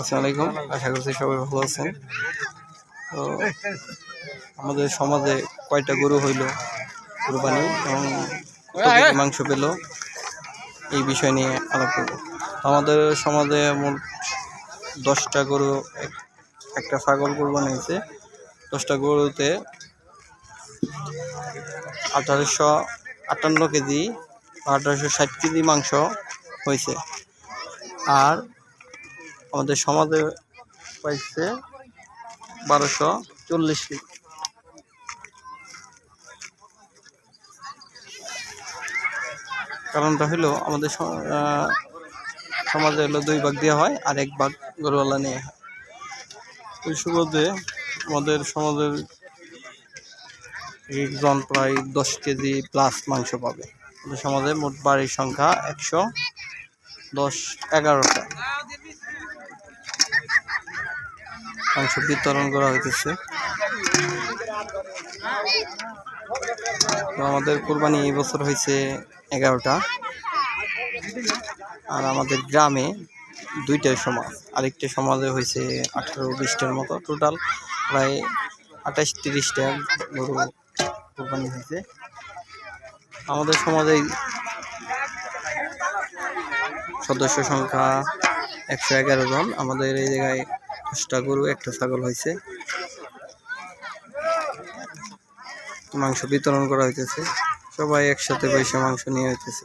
আসসালামু আলাইকুম। আশা করছি সবাই ভালো আছেন। তো আমাদের সমাজে কয়টা গরু হইল কুরবানি এবং মাংস পেল এই বিষয় নিয়ে আলাপ করব। আমাদের সমাজে মোট দশটা গরু, একটা ছাগল কোরবানি হয়েছে। দশটা গরুতে আঠারোশো আটান্ন কেজি আঠারোশো ষাট কেজি মাংস হয়েছে। আর আমাদের সমাজে পাইছে বারোশো চল্লিশ কারণটা হলো আমাদের সমাজে হলো দুই ভাগ দেওয়া হয় আর এক ভাগ গরুওয়ালা নিয়ে হয়। ওই সুবাদে আমাদের সমাজের একজন প্রায় দশ কেজি প্লাস মাংস পাবে। আমাদের সমাজে মোট বাড়ির সংখ্যা একশো দশ, এগারোটা। মাংস বিতরণ করা হইতেছে। তো আমাদের কোরবানি এই বছর হয়েছে এগারোটা। আর আমাদের গ্রামে দুইটা সমাজ। আরেকটা সমাজে হয়েছে আঠারো বিশটার মতো টোটাল প্রায় আঠাশ তিরিশটা গরু কোরবানি হয়েছে আমাদের সমাজে সদস্য সংখ্যা একশো এগারো জন। আমাদের এই জায়গায় দশটা গরু, একটা ছাগল হয়েছে। মাংস বিতরণ করা হইতেছে। সবাই একসাথে বসে মাংস নিয়ে হইতেছে।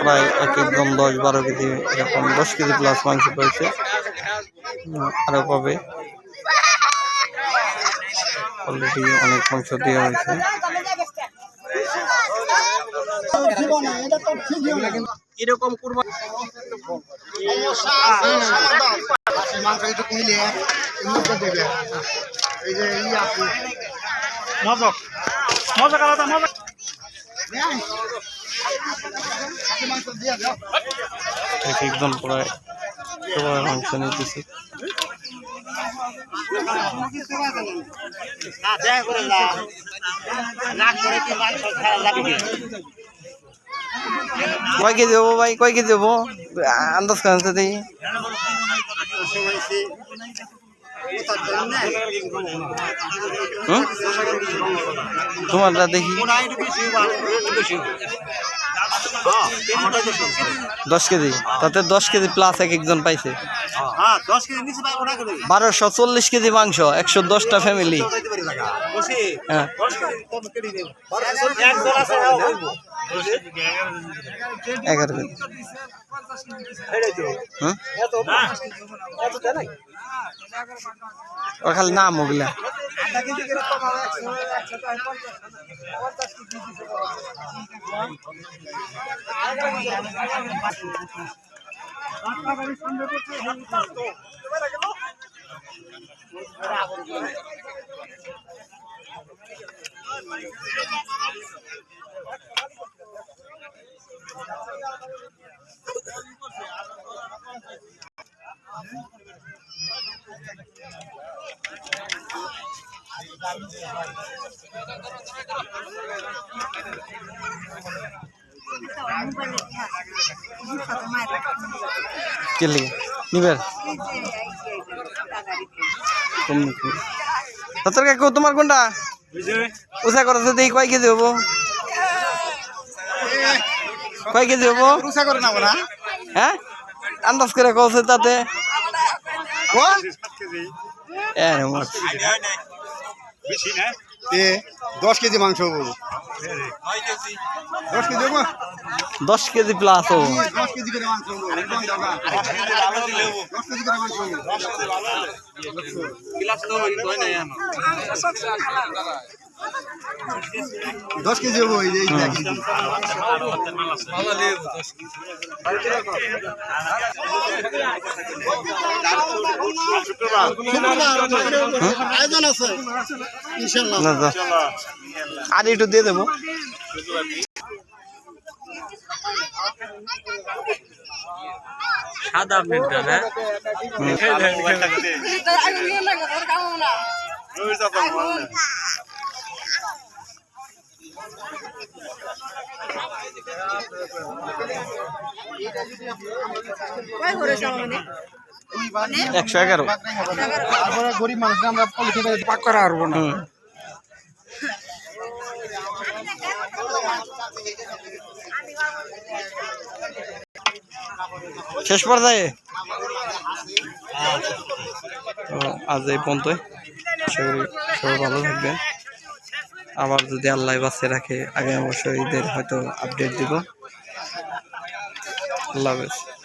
প্রায় এক একদম দশ বারো কেজি এরকম, দশ কেজি প্লাস মাংস পেয়েছে। আরও পাবে। অলরেডি অনেক মাংস দেওয়া হয়েছে। এরকম করব মাংস একটু কইলে এমনিতে দেবে এই যে ই আছে মজক মজক আলাদা মজক এক একজন প্রায় সবাই মাংস নিতেছে। না দেখা করে না করে কি মাংস যাবে কি কয় কেজি হব ভাই? কয় কেজি হব আন্দাজ করেন তো দেখি। তোমারটা দেখি। দশ কেজি। তাতে দশ কেজি প্লাস এক একজন পাইছে। বারোশো চল্লিশ কেজি মাংস, একশো দশটা ফ্যামিলি হ্যাঁ। হ্যাঁ এগারো কেজি নাই ওর খালি নাম ওগুলা। আধা কেজি করে কম হবে একশো একশো টাকা পঞ্চাশ কেজি কে লিগে নিবের তোমার কোনটা? উষা করেছে দেখি কয় কেজি হব? কয় কেজি হব? রুসা করে না হ্যাঁ আন্দাজ করে কছে তাতে দশ কেজি মাংস হব। কেজি হব? দশ কেজি প্লাস হব। দশ কেজি দশ কেজি হব এই। আয়োজন আছে। ইনশাল্লাহ আর একটু দিয়ে দেবো। সাদা মিটটা না একশো এগারো। তারপরে গরিব মানুষ আমরা পলিথিনে পাক করা পারব না। হুম। শেষ পর্যায়ে। তো আজ এই করি সবাই ভালো থাকবেন। আবার যদি আল্লাহ বাঁচে রাখে আগে অবশ্যই ঈদের হয়তো আপডেট দিব। আল্লাহ হাফেজ।